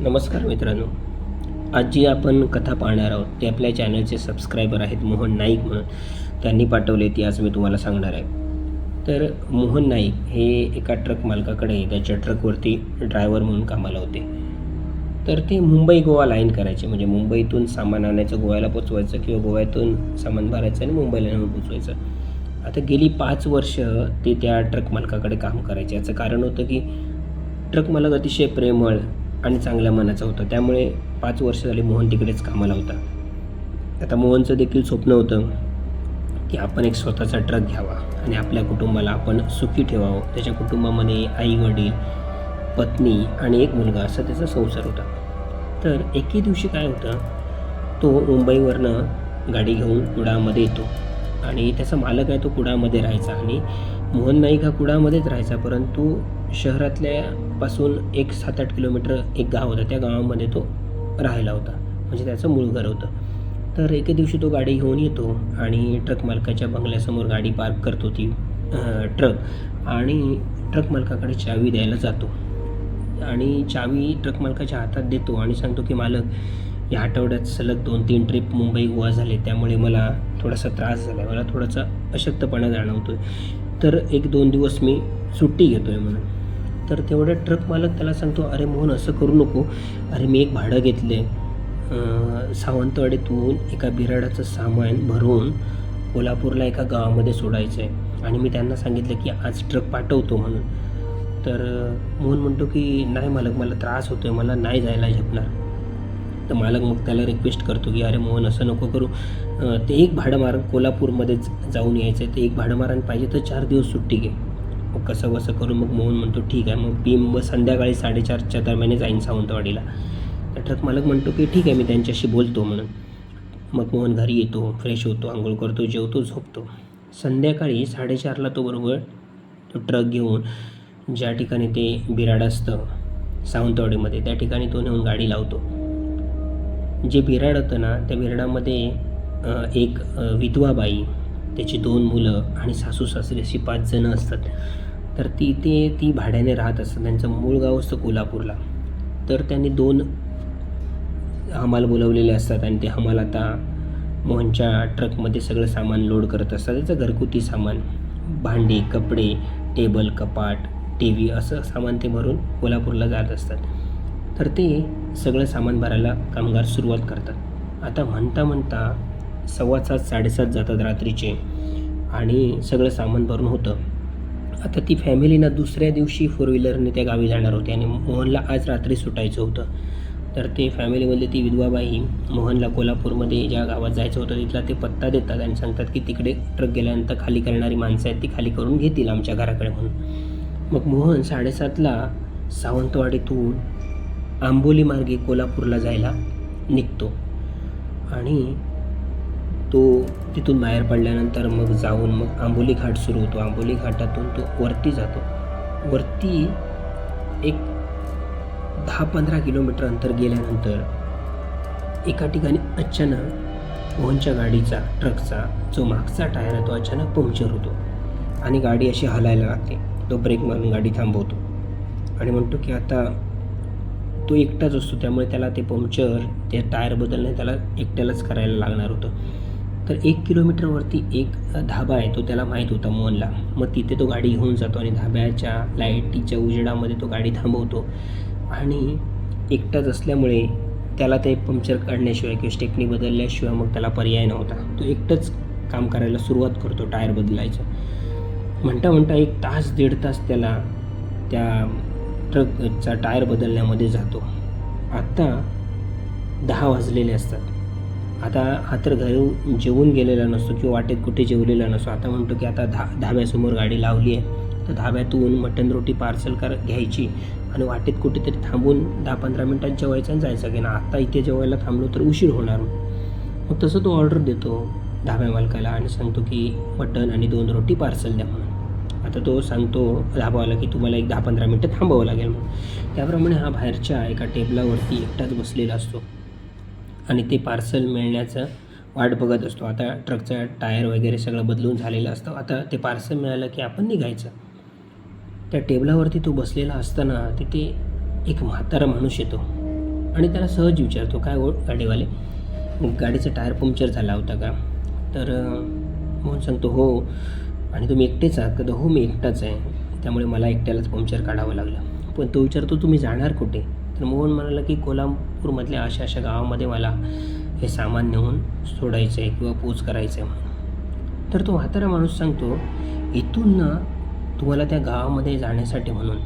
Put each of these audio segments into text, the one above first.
नमस्कार मित्रांनो. आज जी आपण कथा पाहणार आहोत. ते आपल्या चॅनलचे सबस्क्रायबर आहेत मोहन नाईक म्हणून. त्यांनी पाठवले ती आज मी तुम्हाला सांगणार आहे. तर मोहन नाईक हे एका ट्रक मालकाकडे त्याच्या ट्रकवरती ड्रायव्हर म्हणून कामाला होते. तर ते मुंबई गोवा लाईन करायचे. म्हणजे मुंबईतून सामान आणायचं गोव्याला पोचवायचं किंवा गोव्यातून सामान भरायचं आणि मुंबईला नेऊन पोचवायचं. आता गेली पाच वर्ष ते त्या ट्रक मालकाकडे काम करायचे. याचं कारण होतं की ट्रक मालक अतिशय प्रेमळ आणि चांगल्या मनाचा होता. त्यामुळे पाच वर्ष झाली मोहन तिकडेच कामाला होता. आता मोहनचं देखील स्वप्न होतं की आपण एक स्वतःचा ट्रक घ्यावा आणि आपल्या कुटुंबाला आपण सुखी ठेवावं. त्याच्या कुटुंबामध्ये आई वडील पत्नी आणि एक मुलगा असा त्याचा संसार होता. तर एके दिवशी काय होतं तो मुंबईवरनं गाडी घेऊन कुडामध्ये येतो आणि त्याचा मालक आहे तो कुडामध्ये राहायचा आणि मोहन नाईक हा कुडामध्येच राहायचा परंतु शहरातल्या पासून एक सात आठ किलोमीटर एक गाव होतं. त्या गावामध्ये तो राहायला होता. म्हणजे त्याचं मूळ घर होतं. तर एके दिवशी तो गाडी घेऊन येतो आणि ट्रक मालकाच्या बंगल्यासमोर गाडी पार्क करतो ती ट्रक आणि ट्रक मालकाकडे चावी द्यायला जातो. आणि चावी ट्रक मालकाच्या हातात देतो आणि सांगतो की मालक या आठवड्यात सलग दोन तीन ट्रिप मुंबई गोवा झाले. त्यामुळे मला थोडासा त्रास झाला आहे मला थोडासा अशक्तपणा जाणवतो आहे तर एक दोन दिवस मी सुट्टी घेतो आहे म्हणून. तर तेवढ्या ट्रक मालक त्याला सांगतो अरे मोहन असं करू नको. अरे मी एक भाडं घेतलं आहे सावंतवाडीतून एका बिराडाचं सामान भरून कोल्हापूरला एका गावामध्ये सोडायचं आहे आणि मी त्यांना सांगितलं की आज ट्रक पाठवतो म्हणून. तर मोहन म्हणतो की नाही मालक मला त्रास होतो आहे मला नाही जायला झेपणार. तर मालक मग त्याला रिक्वेस्ट करतो की अरे मोहन असं नको करू. ते एक भाडं मार कोल्हापूरमध्ये जाऊन यायचं आहे. ते एक भाडं मारायला पाहिजे तर चार दिवस सुट्टी घे. मग कसं कसं करू मग मोहन म्हणतो ठीक आहे. मग मी मग संध्याकाळी साडेचारच्या दरम्याने जाईन सावंतवाडीला. तर ट्रक मालक म्हणतो की ठीक आहे मी त्यांच्याशी बोलतो म्हणून. मग मोहन घरी येतो फ्रेश होतो आंघोळ करतो जेवतो झोपतो. संध्याकाळी साडेचारला तो बरोबर तो ट्रक घेऊन ज्या ठिकाणी ते बिराड असतं सावंतवाडीमध्ये त्या ठिकाणी तो नेऊन गाडी लावतो. जे बिराड होतं ना त्या बिराडामध्ये एक विधवा बाई त्याची दोन मुलं आणि सासू सासरी अशी पाच जणं असतात. तर ती ते ती भाड्याने राहत असतात. त्यांचं मूळ गाव असतं कोल्हापूरला. तर त्यांनी दोन हमाल बोलवलेले असतात आणि ते हमाल आता मोहनच्या ट्रकमध्ये सगळं सामान लोड करत असतात. त्याचं घरगुती सामान भांडी कपडे टेबल कपाट टी व्ही असं सामान ते भरून कोल्हापूरला जात असतात. तर ते सगळं सामान भरायला कामगार सुरुवात करतात. आता म्हणता म्हणता सव्वा सात साडेसात जातात रात्रीचे आणि सगळं सामान भरून होतं. आता ती फॅमिलीनं दुसऱ्या दिवशी फोर व्हीलरने त्या गावी जाणार होती आणि मोहनला आज रात्री सुटायचं होतं. तर ते फॅमिलीमधली ती विधवाबाई मोहनला कोल्हापूरमध्ये ज्या गावात जायचं होतं तिथला ते पत्ता देतात आणि सांगतात की तिकडे ट्रक गेल्यानंतर खाली करणारी माणसं आहेत ती खाली करून घेतील आमच्या घराकडे म्हणून. मग मोहन साडेसातला सावंतवाडीतून आंबोली मार्गे कोल्हापूरला जायला निघतो. आणि तो तिथून बाहेर पडल्यानंतर मग जाऊन मग आंबोली घाट सुरू होतो. आंबोली घाटातून तो वरती जातो. वरती एक दहा पंधरा किलोमीटर अंतर गेल्यानंतर एका ठिकाणी अचानक मोहनच्या गाडीचा ट्रकचा जो मागचा टायर आहे तो अचानक पंक्चर होतो आणि गाडी अशी हलायला लागते. तो ब्रेक मारून गाडी थांबवतो. आणि म्हणतो की आता तो एकटाच असतो त्यामुळे त्याला ते पंक्चर ते टायर बदलणे त्याला एकट्यालाच करायला लागणार होतं. तर एक किलोमीटरवरती एक धाबा आहे तो त्याला माहीत होता मोहनला. मग तिथे तो गाडी घेऊन जातो आणि धाब्याच्या लाईटीच्या उजेडामध्ये तो गाडी थांबवतो. आणि एकटाच असल्यामुळे त्याला ते पंक्चर काढण्याशिवाय किंवा स्टेपनी बदलल्याशिवाय मग त्याला पर्याय नव्हता. तो एकटंच काम करायला सुरुवात करतो टायर बदलायचं. म्हणता म्हणता एक तास दीड तास त्याला त्या ट्रकचा टायर बदलण्यामध्ये जातो. आत्ता दहा वाजलेले असतात. आता हा तर घरी जेवून गेलेला नसतो किंवा वाटेत कुठे जेवलेला नसतो. आता म्हणतो की आता धा धाब्यासमोर गाडी लावली आहे. तर धाब्यातून मटन रोटी पार्सल कर घ्यायची आणि वाटेत कुठेतरी थांबून दहा पंधरा मिनटात जेवायचं आणि जायचं की ना. आत्ता इथे जेवायला थांबलो तर उशीर होणार. मग तसं तो ऑर्डर देतो धाब्या मालकाला आणि सांगतो की मटन आणि दोन रोटी पार्सल द्या म्हणून. आता तो सांगतो ढाबावाला की तुम्हाला एक दहा पंधरा मिनटं थांबावं लागेल म्हणून. त्याप्रमाणे हा बाहेरच्या एका टेबलावरती एकटाच बसलेला असतो. आणि ते पार्सल मिळण्याचं वाट बघत असतो. आता ट्रकचा टायर वगैरे सगळं बदलून झालेलं असतं. आता ते पार्सल मिळालं की आपण निघायचं. त्या टेबलावरती तो बसलेला असताना तिथे एक म्हातारा माणूस येतो. आणि त्याला सहज विचारतो काय हो गाडीवाले? गाडीचा टायर पंक्चर झाला होता का? तर म्हणून मोहन सांगतो हो आणि तुम्ही एकटेच आहात का? तर हो मी एकटाच आहे. त्यामुळे मला एकट्यालाच पंक्चर काढावं लागलं. पण तो विचारतो तुम्ही जाणार कुठे? तर मोहन म्हणाला की कोल्हापूरमधल्या अशा अशा गावामध्ये मला हे सामान नेऊन सोडायचं आहे किंवा पोच करायचं आहे म्हणून. तर तो म्हातारा माणूस सांगतो इथून ना तुम्हाला त्या गावामध्ये जाण्यासाठी म्हणून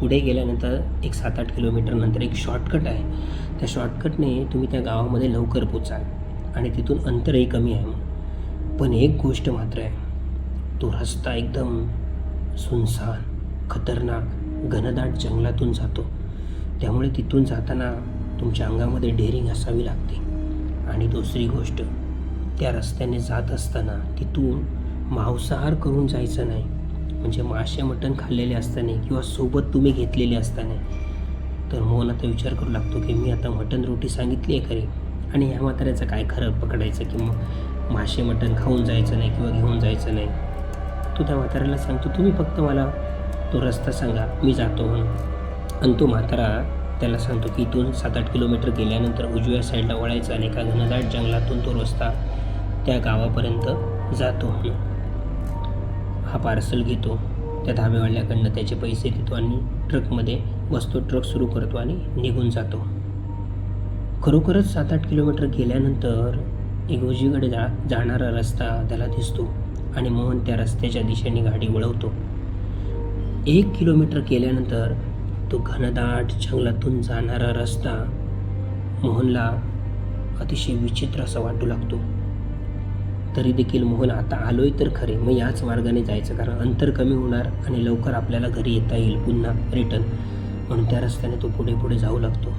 पुढे गेल्यानंतर एक सात आठ किलोमीटरनंतर एक शॉर्टकट आहे. त्या शॉर्टकटने तुम्ही त्या गावामध्ये लवकर पोचाल आणि तिथून अंतरही कमी आहे म्हणून. पण एक गोष्ट मात्र आहे तो रस्ता एकदम सुनसान खतरनाक घनदाट जंगलातून जातो. त्यामुळे तिथून जाताना तुमच्या अंगामध्ये डेअरिंग असावी लागते. आणि दुसरी गोष्ट त्या रस्त्याने जात असताना तिथून मांसाहार करून जायचं नाही. म्हणजे मासे मटण खाल्लेले असताना किंवा सोबत तुम्ही घेतलेले असताना. तर मोहन आता विचार करू लागतो की मी आता मटण रोटी सांगितली आहे खरी? आणि ह्या म्हाताऱ्याचं काय खरं पकडायचं? की मग मासे मटण खाऊन जायचं नाही किंवा घेऊन जायचं नाही? तो त्या म्हाताऱ्याला सांगतो तुम्ही फक्त मला तो रस्ता सांगा मी जातो म्हणून. आणि तो म्हातारा त्याला सांगतो की इथून सात आठ किलोमीटर गेल्यानंतर उजव्या साईडला वळायचा आणि एका घनदाट जंगलातून तो रस्ता त्या गावापर्यंत जातो म्हणून. हा पार्सल घेतो त्या धाबेवाल्याकडनं त्याचे पैसे देतो आणि ट्रकमध्ये बसतो ट्रक सुरू करतो आणि निघून जातो. खरोखरच सात आठ किलोमीटर गेल्यानंतर एक उजवीकडे जा जाणारा रस्ता त्याला दिसतो. आणि मोहन त्या रस्त्याच्या दिशेने गाडी वळवतो. एक किलोमीटर केल्यानंतर तो घनदाट जंगलातून जाणारा रस्ता मोहनला अतिशय विचित्र असा वाटू लागतो. तरी देखील मोहन आता आलोय तर खरे. मग याच मार्गाने जायचं कारण अंतर कमी होणार आणि लवकर आपल्याला घरी येता येईल. पुन्हा रिटर्न. म्हणून त्या रस्त्याने तो पुढे पुढे जाऊ लागतो.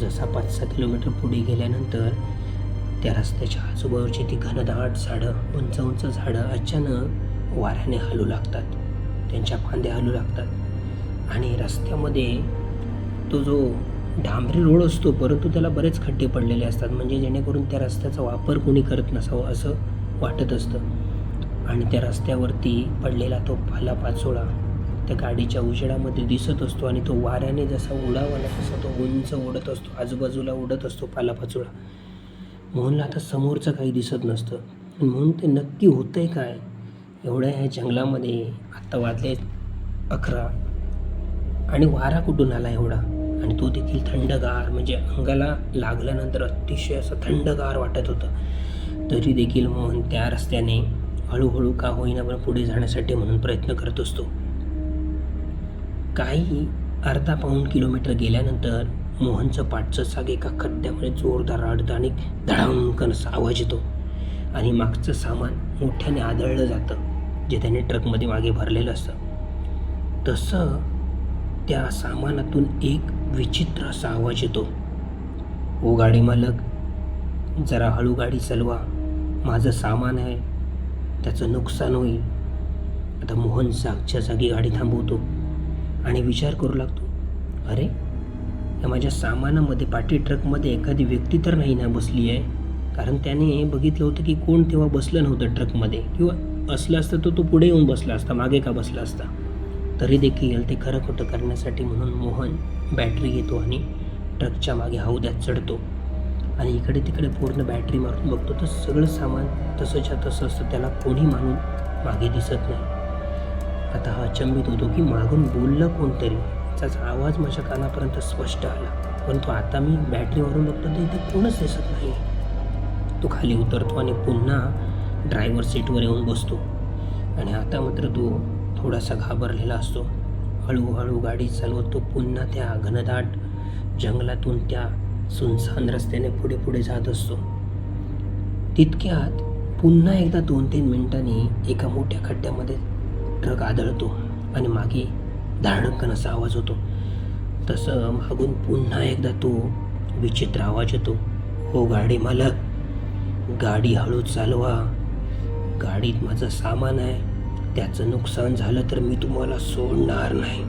जसा पाच सहा किलोमीटर पुढे गेल्यानंतर त्या रस्त्याच्या आजूबाजूची ती घनदाट झाडं उंच उंच झाडं अचानक वाऱ्याने हलू लागतात. त्यांच्या फांद्या हलू लागतात. आणि रस्त्यामध्ये तो जो डांबरी रोड असतो परंतु त्याला बरेच खड्डे पडलेले असतात. म्हणजे जेणेकरून त्या रस्त्याचा वापर कोणी करत नसावं असं वाटत असतं. आणि त्या रस्त्यावरती पडलेला तो पालापाचोळा त्या गाडीच्या उजेडामध्ये दिसत असतो आणि तो वाऱ्याने जसा उडावाला तसा तो उंच उडत असतो. आजूबाजूला उडत असतो पालापाचोळा मोहनला आता समोरचं काही दिसत नसतं. म्हणून ते नक्की होतं आहे काय? एवढ्या ह्या जंगलामध्ये आत्ता वाजले अकरा. आणि वारा कुठून आला एवढा? आणि तो देखील थंडगार म्हणजे अंगाला लागल्यानंतर अतिशय असं थंडगार वाटत होतं. तरी देखील मोहन त्या रस्त्याने हळूहळू का होईना पण पुढे जाण्यासाठी म्हणून प्रयत्न करत असतो. काही अर्धा पाऊण किलोमीटर गेल्यानंतर मोहनचं पाठचं साग एका खड्ड्यामुळे जोरदार रडतं आणि धडांकन आवाज येतो. आणि मागचं सामान मोठ्याने आदळलं जातं जे त्याने ट्रकमध्ये मागे भरलेलं असतं. तसं त्या सामानातून एक विचित्र असा आवाज येतो. ओ गाडी मालक जरा हळू गाडी चालवा. माझं सामान आहे त्याचं नुकसान होईल. आता मोहन सागच्या जागी गाडी थांबवतो आणि विचार करू लागतो. अरे या माझ्या सामानामध्ये पाठी ट्रकमध्ये एखादी व्यक्ती तर नाही ना बसली आहे? कारण त्याने बघितलं होतं की कोण तेव्हा बसलं नव्हतं ट्रकमध्ये. किंवा असलं असतं तर तो पुढे येऊन बसला असता मागे का बसला असता? तरी देखील ते खरं खोटं करण्यासाठी म्हणून मोहन बॅटरी घेतो आणि ट्रकच्या मागे हौद्यात चढतो. आणि इकडे तिकडे पूर्ण बॅटरी मारून बघतो तर सगळं सामान तसंच्या तसं असतं त्याला कोणी मानून मागे दिसत नाही. आता हा अचंबित होतो की मागून बोललं कोणतरी. त्याचा आवाज माझ्या कानापर्यंत स्पष्ट आला. परंतु आता मी बॅटरीवरून बघतो तर इथे कोणच दिसत नाही. तो खाली उतरतो आणि पुन्हा ड्रायव्हर सीटवर येऊन बसतो. आणि आता मात्र तो थोडासा घाबरलेला असतो. हळूहळू गाडी चालवत. तो पुन्हा त्या घनदाट जंगलातून त्या सुनसान रस्त्याने पुढे पुढे जात असतो. तितक्यात पुन्हा एकदा दोन तीन मिनिटांनी एका मोठ्या खड्ड्यामध्ये ट्रक आदळतो आणि मागे धाडकन असा आवाज होतो. तसं मागून पुन्हा एकदा तो विचित्र आवाज येतो. हो गाडी मालक गाडी हळू चालवा. गाडीत माझं सामान आहे. त्याचं नुकसान झालं तर मी तुम्हाला सोडणार नाही.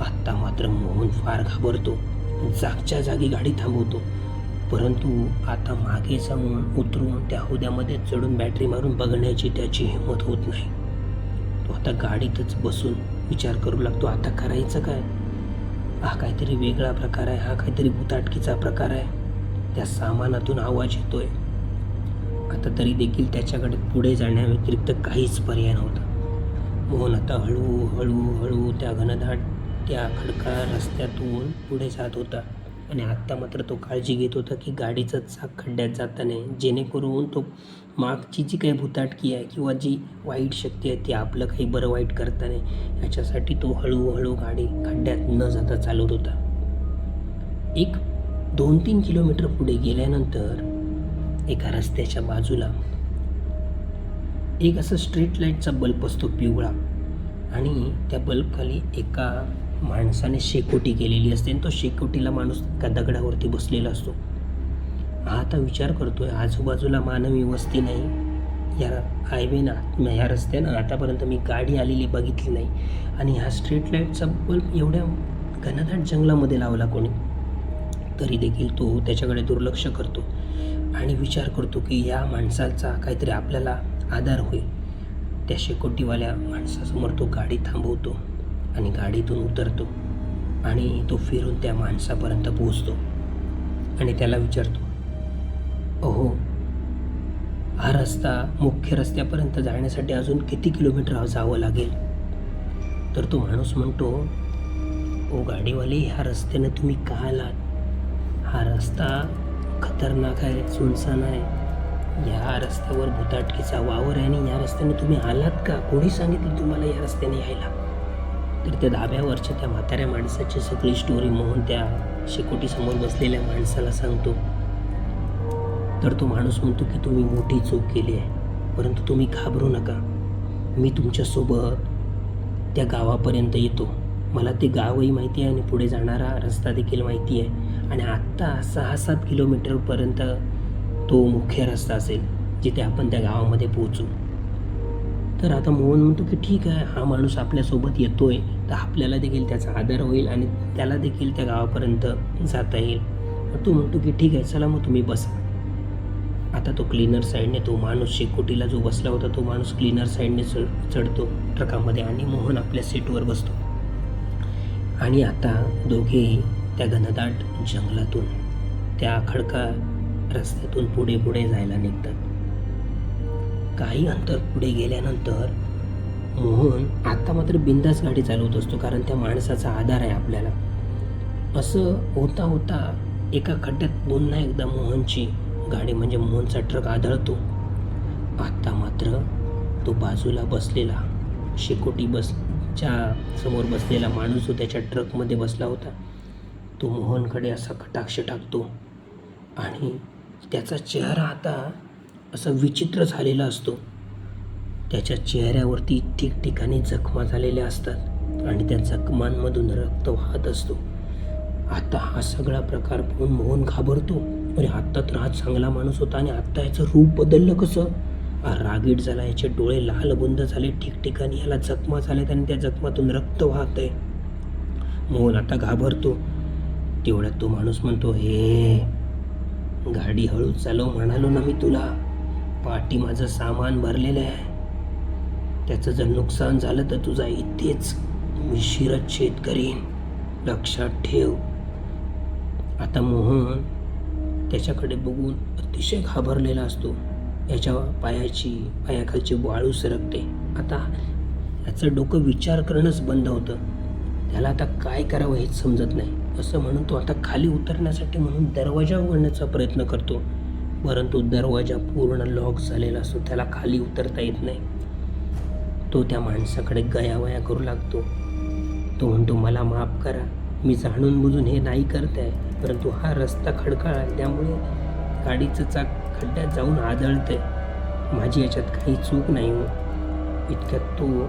आत्ता मात्र मोहन फार घाबरतो. जागच्या जागी गाडी थांबवतो. परंतु आता मागे जाऊन उतरून त्या हौद्यामध्ये चढून बॅटरी मारून बघण्याची त्याची हिंमत होत नाही. तो आता गाडीतच बसून विचार करू लागतो आता करायचं काय? हा काहीतरी वेगळा प्रकार आहे हा काहीतरी भूताटकीचा प्रकार आहे. त्या सामानातून आवाज येतोय. आता तरी देखील त्याच्याकडे पुढे जाण्याव्यतिरिक्त काहीच पर्याय नव्हता. मोहन आता हळू हळू हळू त्या घनदाट त्या खडका रस्त्यातून पुढे जात होता. आणि आत्ता मात्र तो काळजी घेत होता की गाडीचं चाक खड्ड्यात जाता नाही जेणेकरून तो मागची जी काही भुताटकी आहे किंवा जी वाईट शक्ती आहे ती आपलं काही बरं वाईट करता नाही याच्यासाठी तो हळूहळू गाडी खड्ड्यात न जाता चालवत होता. एक दोन तीन किलोमीटर पुढे गेल्यानंतर एका रस्त्याच्या बाजूला एक असं स्ट्रीट लाईटचा बल्ब असतो पिवळा आणि त्या बल्बखाली एका माणसाने शेकोटी केलेली असते आणि तो शेकोटीला माणूस त्या दगडावरती बसलेला असतो. हा आता विचार करतोय आजूबाजूला मानवी वस्ती नाही. या हायवे ना ह्या रस्त्यानं आतापर्यंत मी गाडी आलेली बघितली नाही. आणि ह्या स्ट्रीट लाईटचा बल्ब एवढ्या घनदाट जंगलामध्ये लावला कोणी तरी देखील तो त्याच्याकडे दुर्लक्ष करतो. आणि विचार करतो की या माणसाचा काहीतरी आपल्याला आधार होईल. त्या शेकोटीवाल्या माणसासमोर तो गाडी थांबवतो. आणि गाडीतून उतरतो आणि तो फिरून त्या माणसापर्यंत पोहोचतो आणि त्याला विचारतो अहो हा रस्ता मुख्य रस्त्यापर्यंत जाण्यासाठी अजून किती किलोमीटर जावं लागेल? तर तो माणूस म्हणतो ओ गाडीवाले ह्या रस्त्याने तुम्ही का आलात? हा रस्ता खतरनाक आहे सुनसान आहे. या रस्त्यावर भुताटकीचा वावर आहे आणि या रस्त्याने तुम्ही आलात का? कोणी सांगितलं तुम्हाला या रस्त्याने यायला? तर त्या धाब्यावरच्या त्या म्हाताऱ्या माणसाची सगळी स्टोरी मोहन त्या शेकोटीसमोर बसलेल्या माणसाला सांगतो तर तो माणूस म्हणतो की तुम्ही मोठी चूक केली आहे परंतु तुम्ही घाबरू नका. मी तुमच्यासोबत त्या गावापर्यंत येतो. मला ते गावही माहिती आहे आणि पुढे जाणारा रस्ता देखील माहिती आहे. आणि आत्ता सहा सात किलोमीटरपर्यंत तो मुख्य रस्ता असेल जिथे आपण त्या गावामध्ये पोहोचू. तर आता मोहन म्हणतो की ठीक आहे हा माणूस आपल्यासोबत येतोय तर आपल्याला देखील त्याचा आदर होईल आणि त्याला देखील त्या गावापर्यंत जाता येईल. तो म्हणतो की ठीक आहे चला मग तुम्ही बसा. आता तो क्लीनर साईडने तो माणूस शेकोटीला जो बसला होता तो माणूस क्लीनर साईडने चढ चढतो ट्रकामध्ये आणि मोहन आपल्या सीटवर बसतो. आणि आता दोघे त्या घनदाट जंगलातून त्या खडका रस्त्यातून पुढे पुढे जायला निघतात. काही अंतर पुढे गेल्यानंतर मोहन आता मात्र बिंदास गाडी चालवत असतो कारण त्या माणसाचा आधार आहे आपल्याला. असं होता होता एका खड्ड्यात पुन्हा एकदा मोहनची गाडी म्हणजे मोहनचा ट्रक आदळतो. आता मात्र तो बाजूला बसलेला शेकोटी बसच्या समोर बसलेला माणूस जो त्याच्या ट्रकमध्ये बसला होता. तो मोहनकडे असा कटाक्ष टाकतो आणि त्याचा चेहरा आता असा विचित्र झालेला असतो. त्याच्या चेहऱ्यावरती ठिकठिकाणी जखमा झालेल्या असतात आणि त्या जखमांमधून रक्त वाहत असतो. आता हा सगळा प्रकार पाहून मोहन घाबरतो. अरे आत्ता तर हा चांगला माणूस होता आणि आत्ता याचं रूप बदललं कसं? हा रागीट झाला याचे डोळे लालबुंद झाले ठिकठिकाणी याला जखमा झाल्यात आणि त्या जखमातून रक्त वाहत आहे मोहन आता घाबरतो. तेवढ्यात तो माणूस म्हणतो हे गाडी हळू चालव म्हणालो ना मी तुला. पाठी माझं सामान भरलेलं आहे. त्याचं जर नुकसान झालं तर तुझा इथेच मी शिरच्छेद करीन. लक्षात ठेव. आता मोहन त्याच्याकडे बघून अतिशय घाबरलेला असतो. याच्या पायाची पायाखालची वाळू सरकते. आता याचं डोकं विचार करणंच बंद होतं. त्याला आता काय करावं हेच समजत नाही. असं म्हणून तो आता खाली उतरण्यासाठी म्हणून दरवाजा उघडण्याचा प्रयत्न करतो. परंतु दरवाजा पूर्ण लॉक झालेला असतो. त्याला खाली उतरता येत नाही. तो त्या माणसाकडे गयावया करू लागतो. तो म्हणतो मला माफ करा. मी जाणून बुजून हे नाही करत आहे परंतु हा रस्ता खडकाळ आहे. त्यामुळे गाडीचं चाक खड्ड्यात जाऊन आदळतंय. माझी याच्यात काही चूक नाही हो. इतक्यात तो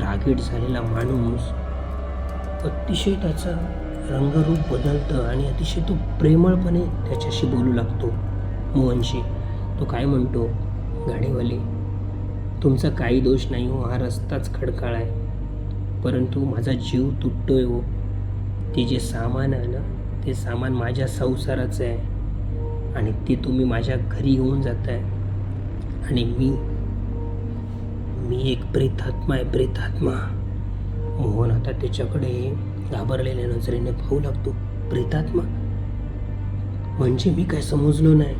रागीट झालेला माणूस अतिशय त्याचा रंगरूप बदलतं आणि अतिशय तो प्रेमळपणे त्याच्याशी बोलू लागतो. मोहनशी तो काय म्हणतो गाडीवाले? तुमचा काही दोष नाही हो हा रस्ताच खडकाळ आहे. परंतु माझा जीव तुटतोय हो. ते जे सामान आहे ना ते सामान माझ्या संसाराचं आहे. आणि ते तुम्ही माझ्या घरी घेऊन आहे आणि मी मी एक प्रेतात्मा आहे प्रेतात्मा. मोहन आता त्याच्याकडे घाबरलेल्या नजरेने पाहू लागतो. प्रेतात्मा? म्हणजे मी काय समजलो नाही.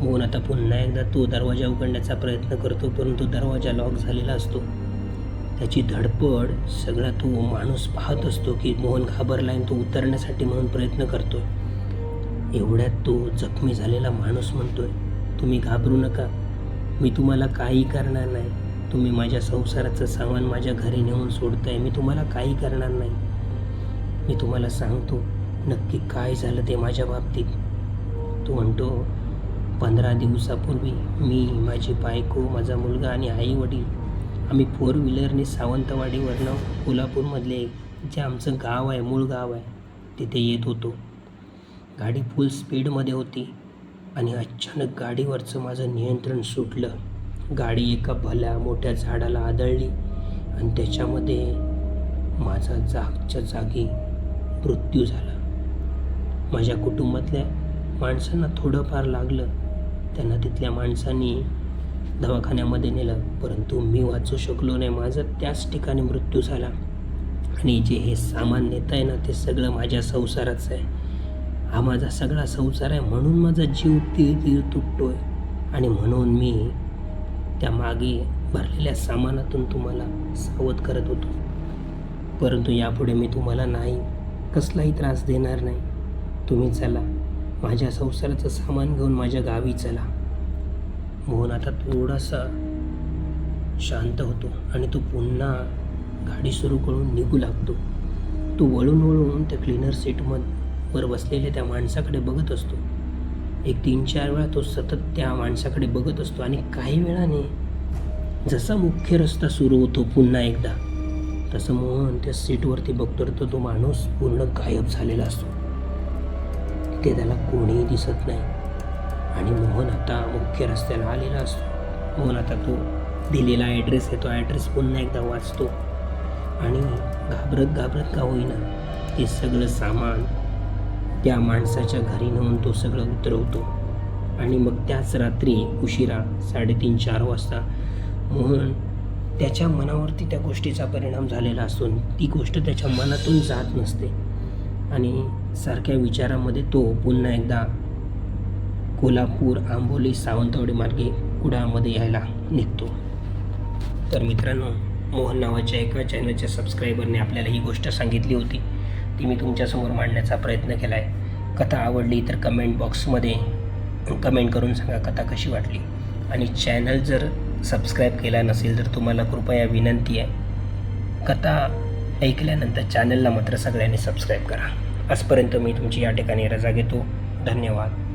मोहन आता पुन्हा एकदा तो दरवाजा उघडण्याचा प्रयत्न करतो परंतु दरवाजा लॉक झालेला असतो. त्याची धडपड सगळा तो माणूस पाहत असतो की मोहन घाबरला आणि तो उतरण्यासाठी म्हणून प्रयत्न करतो एवढ्यात तो जखमी झालेला माणूस म्हणतोय तुम्ही घाबरू नका. मी तुम्हाला काही करणार नाही. तुम्ही माझ्या संसाराचं सामान माझ्या घरी नेऊन सोडताय. मी तुम्हाला काही करणार नाही. मी तुम्हाला सांगतो नक्की काय झालं ते माझ्या बाबतीत. तो म्हणतो पंधरा दिवसापूर्वी मी माझी बायको माझा मुलगा आणि आई वडील आम्ही फोर व्हीलरने सावंतवाडीवरनं कोल्हापूरमधले जे आमचं गाव आहे मूळ गाव आहे तिथे येत होतो. गाडी फुल स्पीडमध्ये होती आणि अचानक गाडीवरचं माझं नियंत्रण सुटलं. गाडी एका भल्या मोठ्या झाडाला आदळली आणि त्याच्यामध्ये माझा जागच्या जागी मृत्यू झाला. माझ्या कुटुंबातल्या माणसांना थोडंफार लागलं. त्यांना तिथल्या माणसांनी दवाखान्यामध्ये नेलं. परंतु मी वाचू शकलो नाही. माझा त्याच ठिकाणी मृत्यू झाला. आणि जे हे सामान नेत आहे ना ते सगळं माझ्या संसाराचं आहे. हा माझा सगळा संसार आहे. म्हणून माझा जीव तीळ तीळ आहे आणि म्हणून मी त्या मागे भरलेल्या सामानातून तुम्हाला सावध करत होतो. परंतु यापुढे मी तुम्हाला नाही. कसलाही त्रास देणार नाही. तुम्ही चला. माझ्या संसाराचं सामान घेऊन माझ्या गावी चला. मोहन आता थोडासा शांत होतो आणि तो पुन्हा गाडी सुरू करून निघू लागतो. तो वळून वळून त्या क्लीनर सीटमध वर बसलेल्या त्या माणसाकडे बघत असतो. एक तीन चार वेळा तो सतत त्या माणसाकडे बघत असतो आणि काही वेळाने जसा मुख्य रस्ता सुरू होतो पुन्हा एकदा तसं मोहन त्या सीटवरती बघतो तर तो माणूस पूर्ण गायब झालेला असतो. ते त्याला कोणीही दिसत नाही. आणि मोहन आता मुख्य रस्त्याला आलेला असतो. मोहन आता तो दिलेला ॲड्रेस आहे तो ॲड्रेस पुन्हा एकदा वाचतो. आणि घाबरत घाबरत का होईना ते सगळं सामान त्या माणसाच्या घरी नेऊन तो सगळं उतरवतो. आणि मग त्याच रात्री उशिरा साडेतीन चार वाजता मोहन त्याच्या मनावरती त्या गोष्टीचा परिणाम झालेला असून ती गोष्ट त्याच्या मनातून जात नसते. आणि सारख्या विचारामध्ये तो पुन्हा एकदा कोल्हापूर आंबोली सावंतवाडी मार्गे कुडाळमध्ये यायला निघतो. तर मित्रांनो मोहन नावाच्या एका चॅनलच्या सबस्क्रायबरने आपल्याला ही गोष्ट सांगितली होती. ती मी तुमच्यासमोर मांडण्याचा प्रयत्न केला आहे कथा आवडली तर कमेंट बॉक्समध्ये कमेंट करून सांगा कथा कशी वाटली. आणि चॅनल जर सबस्क्राईब केला नसेल तर तुम्हाला कृपया विनंती आहे कथा ऐकल्यानंतर चॅनलला मात्र सगळ्यांनी सबस्क्राईब करा. आजपर्यंत मी तुमची या ठिकाणी रजा घेतो. धन्यवाद.